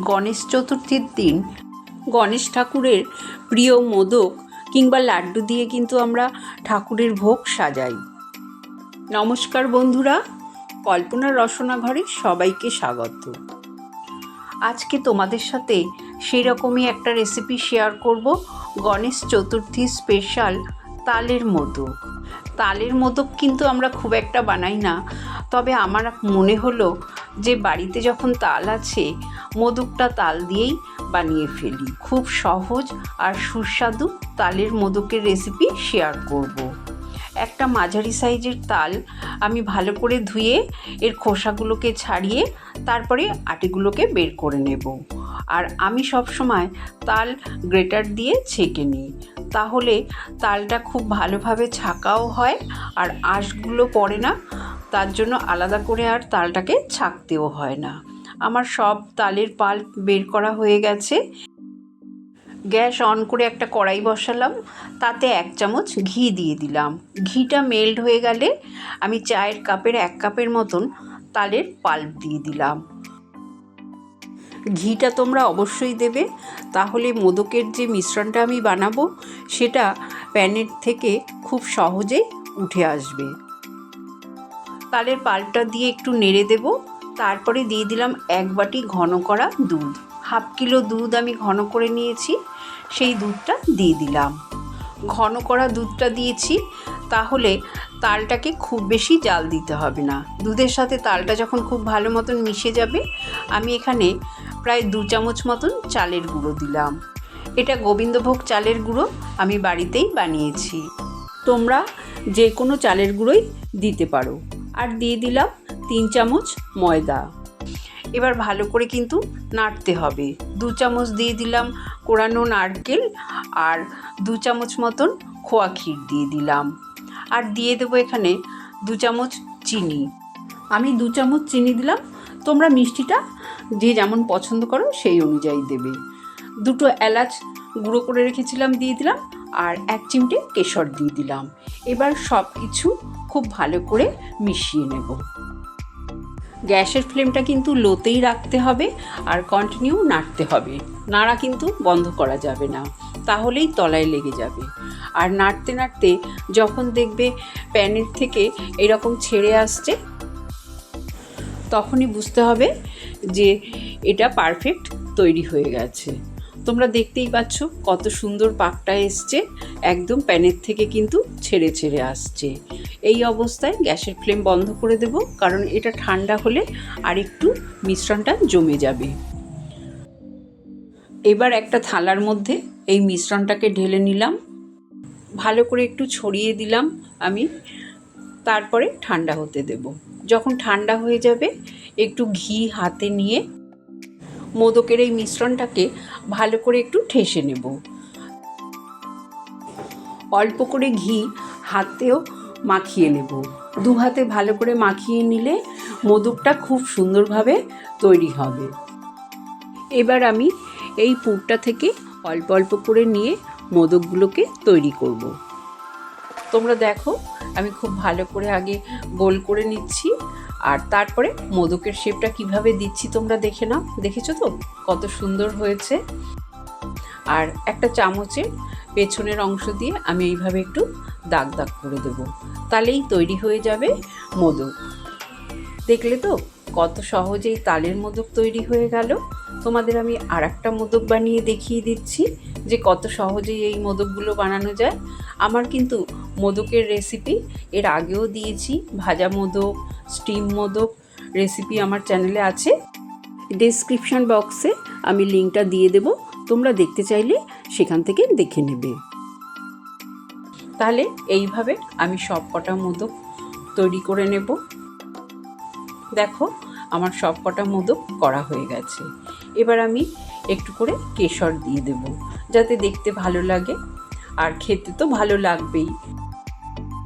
গণেশ চতুর্থীর দিন গণেশ ঠাকুরের প্রিয় মোদক কিংবা লাড্ডু দিয়ে কিন্তু আমরা ঠাকুরের ভোগ সাজাই। নমস্কার বন্ধুরা, কল্পনা রসনা ঘরে সবাইকে স্বাগত। আজকে তোমাদের সাথে সেই রকমই একটা রেসিপি শেয়ার করব, গণেশ চতুর্থী স্পেশাল তালের মোদক। তালের মোদক কিন্তু আমরা খুব একটা বানাই না, তবে আমার মনে হলো যে বাড়িতে যখন তাল আছে, মোদকটা তাল দিয়েই বানিয়ে ফেলি। খুব সহজ আর সুস্বাদু তালের মোদকের রেসিপি শেয়ার করব। একটা মাঝারি সাইজের তাল আমি ভালো করে ধুয়ে এর খোসাগুলোকে ছাড়িয়ে তারপরে আটিগুলোকে বের করে নেব। আর আমি সব সময় তাল গ্রেটার দিয়ে ছেঁকে নিই। তাহলে তালটা খুব ভালোভাবে ছাকাও হয় আর আঁশগুলো পড়ে না। তার জন্য আলাদা করে আর তালটাকে ছাঁকতেও হয় না। আমার সব তালের পাল বের করা হয়ে গেছে। গ্যাস অন করে একটা কড়াই বসালাম। তাতে এক চামচ ঘি দিয়ে দিলাম। ঘিটা মেল্ট হয়ে গেলে আমি চায়ের কাপের এক কাপের মতন তালের পাল্প দিয়ে দিলাম। ঘিটা তোমরা অবশ্যই দেবে। তাহলে মোদকের যে মিশ্রণটা আমি বানাবো, সেটা প্যানের থেকে খুব সহজেই উঠে আসবে। তালের পাল্পটা দিয়ে একটু নেড়ে দেব। তারপরে দিয়ে দিলাম এক বাটি ঘন করা দুধ। হাফ কিলো দুধ আমি ঘন করে নিয়েছি, সেই দুধটা দিয়ে দিলাম। ঘন করা দুধটা দিয়েছি, তাহলে তালটাকে খুব বেশি জাল দিতে হবে না। দুধের সাথে তালটা যখন খুব ভালো মতন মিশে যাবে, আমি এখানে প্রায় দু চামচ মতন চালের গুঁড়ো দিলাম। এটা গোবিন্দভোগ চালের গুঁড়ো আমি বাড়িতেই বানিয়েছি। তোমরা যে কোনো চালের গুঁড়োই দিতে পারো। আর দিয়ে দিলাম তিন চামচ ময়দা। এবার ভালো করে কিন্তু নাড়তে হবে। দু চামচ দিয়ে দিলাম কোরানো নারকেল আর দু চামচ মতন খোয়া ক্ষীর দিয়ে দিলাম। আর দিয়ে দেবো এখানে দু চামচ চিনি। আমি দু চামচ চিনি দিলাম। তোমরা মিষ্টিটা যে যেমন পছন্দ করো সেই অনুযায়ী দেবে। দুটো এলাচ গুঁড়ো করে রেখেছিলাম, দিয়ে দিলাম। আর এক চিমটে কেশর দিয়ে দিলাম। এবার সব কিছু খুব ভালো করে মিশিয়ে নেব। গ্যাসের ফ্লেমটা কিন্তু লোতেই রাখতে হবে আর কন্টিনিউ নাড়তে হবে। নাড়া কিন্তু বন্ধ করা যাবে না, তাহলেই তলায় লেগে যাবে। আর নাড়তে নাড়তে যখন দেখবে প্যানের থেকে এরকম ছেড়ে আসছে, তখনই বুঝতে হবে যে এটা পারফেক্ট তৈরি হয়ে গেছে। তোমরা দেখতেই পাচ্ছ কত সুন্দর পাকটা এসছে। একদম প্যানের থেকে কিন্তু ছেড়ে ছেড়ে আসছে। এই অবস্থায় গ্যাসের ফ্লেম বন্ধ করে দেব, কারণ এটা ঠান্ডা হলে আর একটু মিশ্রণটা জমে যাবে। এবার একটা থালার মধ্যে এই মিশ্রণটাকে ঢেলে নিলাম। ভালো করে একটু ছড়িয়ে দিলাম আমি, তারপরে ঠান্ডা হতে দেব। যখন ঠান্ডা হয়ে যাবে, একটু ঘি হাতে নিয়ে মোদকের এই মিশ্রণটাকে ভালো করে একটু ঠেসে নেব। অল্প করে ঘি হাতেও মাখিয়ে নেব। দু হাতে ভালো করে মাখিয়ে নিলে মোদকটা খুব সুন্দরভাবে তৈরি হবে। এবার আমি এই পুরটা থেকে অল্প অল্প করে নিয়ে মোদকগুলোকে তৈরি করব। তোমরা দেখো আমি খুব ভালো করে আগে গোল করে নিচ্ছি। আর তারপরে মোদকের শেপটা কীভাবে দিচ্ছি তোমরা দেখে নাও। দেখেছ তো? কত সুন্দর হয়েছে। আর একটা চামচের পেছনের অংশ দিয়ে আমি এইভাবে একটু দাগ দাগ করে দেবো। তাহলেই তৈরি হয়ে যাবে মোদক। দেখলে তো? কত সহজেই তালের মোদক তৈরি হয়ে গেল। তোমাদের আমি আর একটা মোদক বানিয়ে দেখিয়ে দিচ্ছি, যে কত সহজেই এই মোদকগুলো বানানো যায়। আমার কিন্তু মোদকের রেসিপি এর আগেও দিয়েছি, ভাজা মোদক স্টিম মোদক রেসিপি আমার চ্যানেলে আছে। ডেসক্রিপশান বক্সে আমি লিঙ্কটা দিয়ে দেব, তোমরা দেখতে চাইলে সেখান থেকে দেখে নেবে। তাহলে এইভাবে আমি সব কটা মোদক তৈরি করে নেব। দেখো, আমার সব কটা মোদক করা হয়ে গেছে। এবার আমি একটু করে কেশর দিয়ে দেব, যাতে দেখতে ভালো লাগে আর খেতে তো ভালো লাগবেই।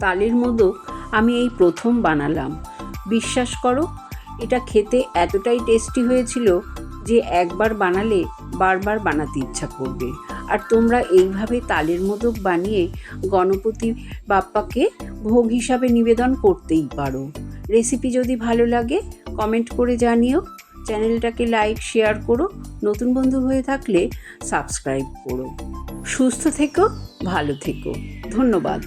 তালের মোদক আমি এই প্রথম বানালাম। বিশ্বাস করো, এটা খেতে এতটাই টেস্টি হয়েছিল যে একবার বানালে বারবার বানাতে ইচ্ছা করবে। আর তোমরা এইভাবে তালের মোদক বানিয়ে গণপতি বাপ্পাকে ভোগ হিসাবে নিবেদন করতেই পারো। রেসিপি যদি ভালো লাগে কমেন্ট করে জানিও। চ্যানেলটাকে লাইক শেয়ার করো। নতুন বন্ধু হয়ে থাকলে সাবস্ক্রাইব করো। সুস্থ থেকো, ভালো থেকো। ধন্যবাদ।